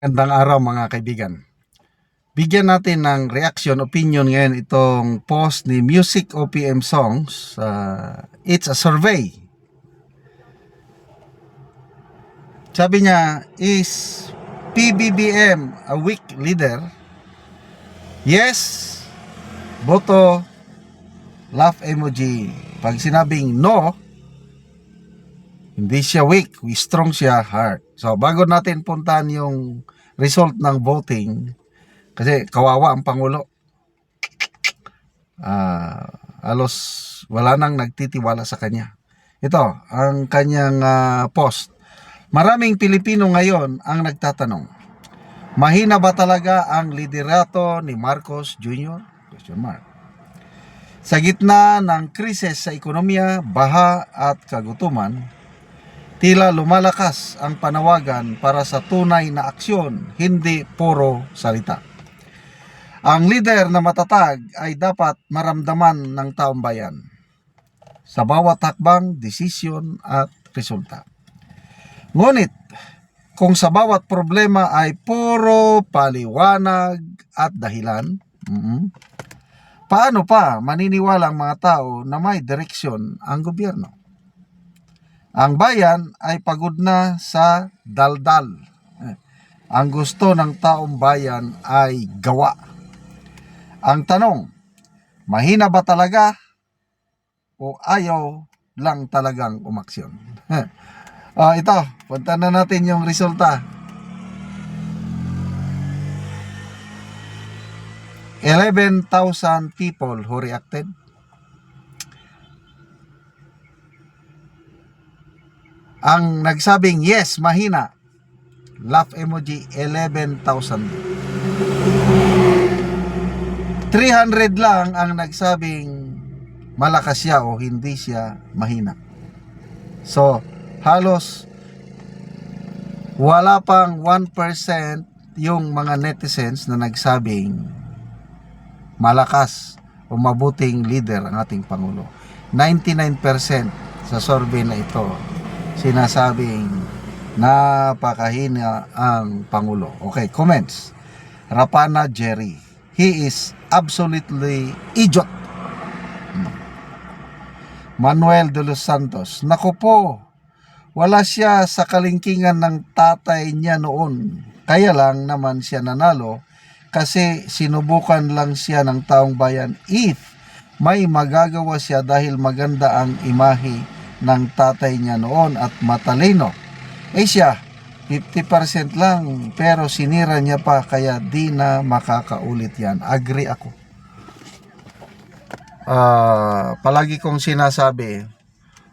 Gandang araw mga kaibigan. Bigyan natin ng reaction, opinion ngayon itong post ni Music OPM Songs. Uh, it's a survey. Sabi niya, is PBBM a weak leader? Yes, boto, laugh emoji. Pag sinabing no, hindi siya weak, we strong siya hard. So bago natin puntahan yung result ng voting, kasi kawawa ang Pangulo. Ah, alos wala nang nagtitiwala sa kanya. Ito, ang kanyang ah, post. Maraming Pilipino ngayon ang nagtatanong, mahina ba talaga ang liderato ni Marcos Jr.? Question mark. Sa gitna ng krisis sa ekonomiya, baha at kagutuman, tila lumalakas ang panawagan para sa tunay na aksyon, hindi puro salita. Ang leader na matatag ay dapat maramdaman ng taong bayan sa bawat hakbang, desisyon at resulta. Ngunit, kung sa bawat problema ay puro paliwanag at dahilan, mhm, paano pa maniniwala ang mga tao na may direksyon ang gobyerno? Ang bayan ay pagod na sa daldal. Eh, Ang gusto ng taong bayan ay gawa. Ang tanong, mahina ba talaga o ayaw lang talagang umaksyon? Ah, ito, punta na natin yung resulta. 11,000 people who reacted. Ang nagsabing yes, mahina. Laugh emoji 11,000. 300 lang ang nagsabing malakas siya o hindi siya mahina. So, halos wala pang 1% yung mga netizens na nagsabing malakas o mabuting leader ang ating Pangulo. 99% sa survey na ito sinasabing napakahina ang Pangulo. Okay, comments. Rapana Jerry. He is absolutely idiot. Manuel de los Santos. Naku po, wala siya sa kalingkingan ng tatay niya noon. Kaya lang naman siya nanalo kasi sinubukan lang siya ng taong bayan if may magagawa siya dahil maganda ang imahe ng tatay niya noon at matalino. Eh siya, 50% lang pero sinira niya pa kaya di na makakaulit yan. Agree ako. Ah, palagi kong sinasabi,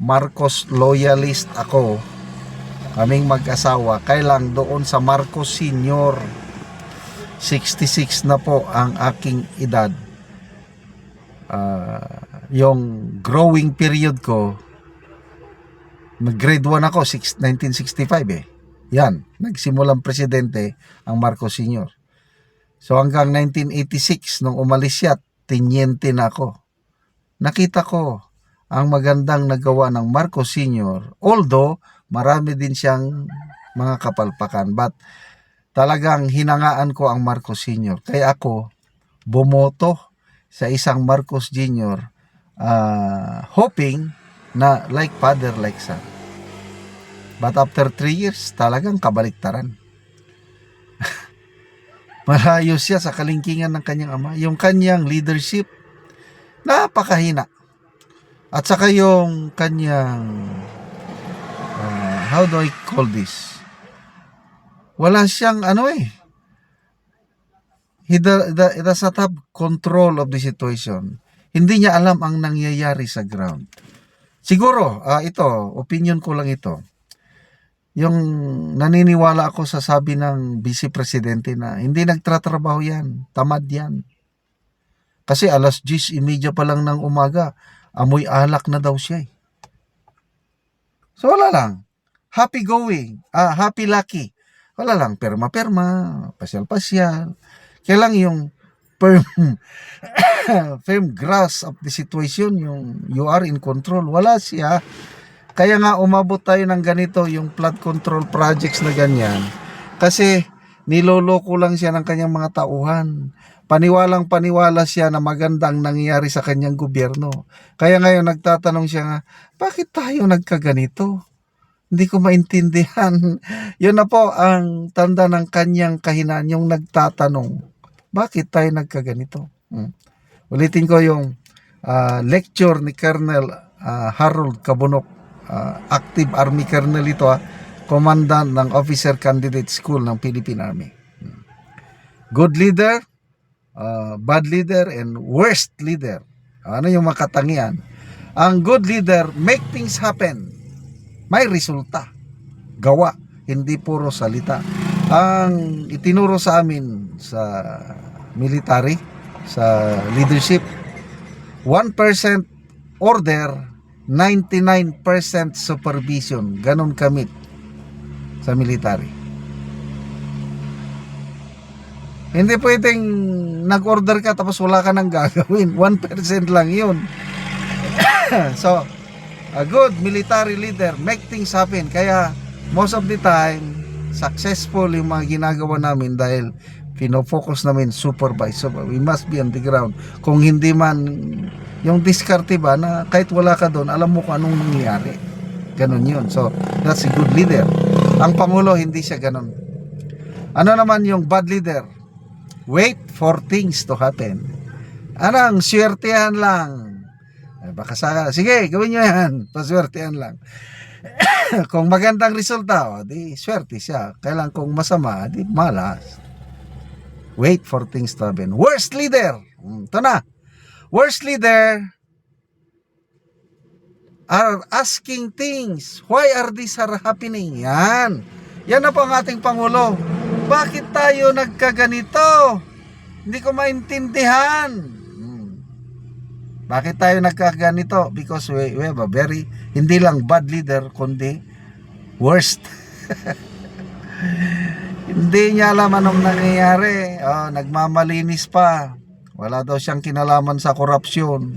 Marcos loyalist ako. Kaming mag-asawa, kailang doon sa Marcos Senior. 66 na po ang aking edad. Ah, yung growing period ko, Nag-grade 1 ako, six- 1965 eh. Yan, nagsimulang presidente ang Marcos Sr. So hanggang 1986, nung umalis siya, tinyente na ako. Nakita ko ang magandang nagawa ng Marcos Sr. Although, marami din siyang mga kapalpakan. But talagang hinangaan ko ang Marcos Sr. Kaya ako, bumoto sa isang Marcos Jr. ah, hoping na like father, like son. But after 3 years, talagang kabaliktaran. Malayo siya sa kalingkingan ng kanyang ama. Yung kanyang leadership, napakahina. At saka yung kanyang, uh, how do I call this? Wala siyang ano eh. He, do- the- he does not have control of the situation. Hindi niya alam ang nangyayari sa ground. Siguro, ah, ito, opinion ko lang ito. Yung naniniwala ako sa sabi ng vice presidente na hindi nagtratrabaho yan, tamad yan. Kasi alas 10.30 pa lang ng umaga, amoy alak na daw siya eh. So wala lang. Happy going, ah, happy lucky. Wala lang, perma-perma, pasyal-pasyal. Kaya lang yung firm, firm grasp of the situation, yung you are in control. Wala siya. Kaya nga umabot tayo ng ganito, yung flood control projects na ganyan. Kasi niloloko lang siya ng kanyang mga tauhan. Paniwalang paniwala siya na magandang nangyayari sa kanyang gobyerno. Kaya ngayon nagtatanong siya nga, bakit tayo nagkaganito? Hindi ko maintindihan. Yun na po ang tanda ng kanyang kahinaan, yung nagtatanong, bakit tayo nagkaganito? Hmm. Ulitin ko yung ah, lecture ni Colonel ah, Harold Kabunok, ah, active Army Colonel ito, ah, commandant ng Officer Candidate School ng Philippine Army. Hmm. Good leader, ah, bad leader, and worst leader. Ano yung makatangian? Ang good leader, make things happen. May resulta. Gawa, hindi puro salita. Ang itinuro sa amin sa military, sa leadership, 1% order, 99% supervision. Ganon kami sa military. Hindi pwedeng nag-order ka tapos wala ka nang gagawin. 1% lang yun. so, a good military leader make things happen. Kaya, most of the time, successful yung mga ginagawa namin dahil pinofocus namin supervise. So, we must be on the ground. Kung hindi man, yung diskarte ba na kahit wala ka doon, alam mo kung anong nangyayari. Ganon yun. So, that's a good leader. Ang Pangulo, hindi siya ganon. Ano naman yung bad leader? Wait for things to happen. Anong, swertehan lang. Eh, baka sa, sige, gawin nyo yan. Paswertehan lang. kung magandang resulta, o, di swerte siya. Kailan kung masama, di malas. Wait for things to happen. Worst leader. Hmm, Ito na. Worst leader are asking things. Why are these are happening? Yan. Yan na po ang ating Pangulo. Bakit tayo nagkaganito? Hindi ko maintindihan. Hmm. Bakit tayo nagkaganito? Because we, we have a very, hindi lang bad leader, kundi worst. hindi niya alam anong nangyayari. Oh, nagmamalinis pa. Wala daw siyang kinalaman sa korupsyon.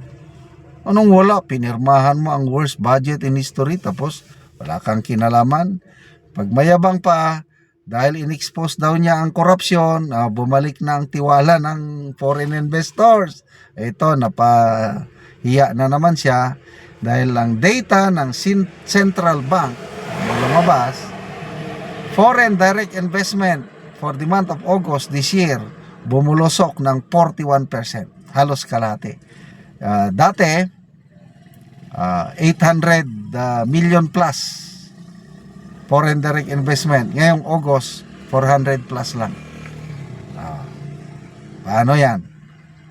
Anong wala? Pinirmahan mo ang worst budget in history tapos wala kang kinalaman. Pag mayabang pa, dahil in-expose daw niya ang korupsyon, ah, bumalik na ang tiwala ng foreign investors. Ito, napahiya na naman siya dahil ang data ng Central Bank lumabas, foreign direct investment for the month of August this year, bumulusok ng 41%. Halos kalahati. Ah, dati, ah, 800 ah, million plus foreign direct investment. Ngayong August, 400 plus lang. Ah, paano yan?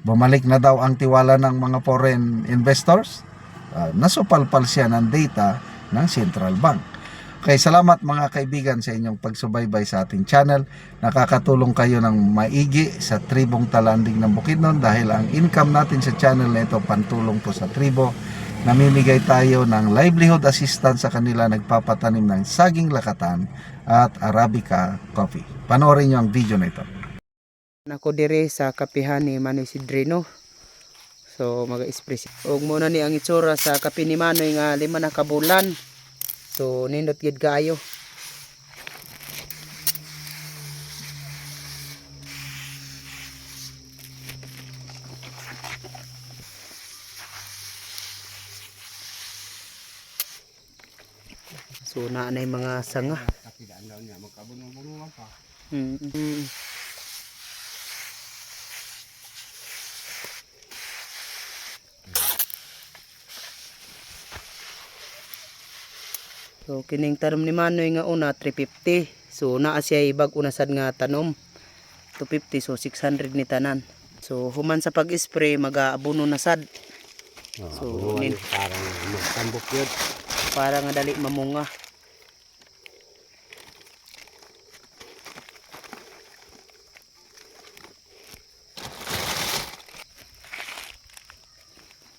Bumalik na daw ang tiwala ng mga foreign investors? Ah, nasupalpal siya ng data ng Central Bank. Okay, salamat mga kaibigan sa inyong pagsubaybay sa ating channel. Nakakatulong kayo ng maigi sa tribong talanding ng Bukidnon dahil ang income natin sa channel na ito pantulong po sa tribo. Namimigay tayo ng livelihood assistance sa kanila nagpapatanim ng saging lakatan at Arabica coffee. Panoorin nyo ang video na ito. Nako dire sa kapihan ni Manoy Sidrino. So mag-express. Og muna ni ang itsura sa kape ni Manoy nga lima na kabulan. So nindot gid kaayo. So na na mga sanga. Mm. mm. So kining tanom ni Manoy nga una 350. So naa siya ibag una sad nga tanom 250 so 600 ni tanan. So human sa pag-spray mag-aabuno na sad. So nin parang magtambok yun. para nga dali mamunga.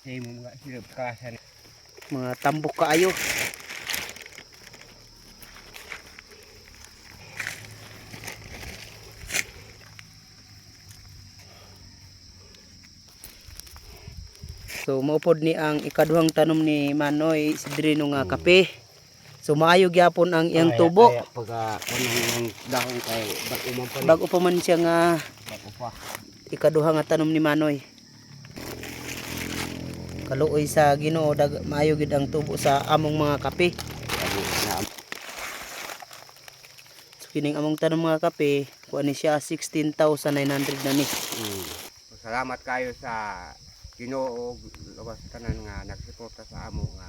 Hey, mga hirap ka sa Mga tambok kaayo. So maupod ni ang ikaduhang tanom ni Manoy Sidrino nga kape. So maayo gyapon ang iyang Kaya- tubo. Kaya pagka kanang yung dahon kay bag umam pa. Bago pa man siya nga Bago ikaduha nga tanom ni Manoy. Kaluoy sa Ginoo dag maayo gid ang tubo sa among mga kape. So kining among tanom mga kape, kuha ni siya 16,900 na ni. Mm. Salamat kayo sa Ginoo labas tanan nga nagsuporta sa amo nga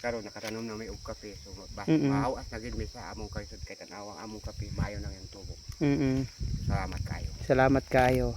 karon nakatanom na may og kape so bas Mm-mm. maawas na gid mi sa among kaysod kay tanawang among kape maayo nang yung tubo. Mm. Salamat kayo. Salamat kayo.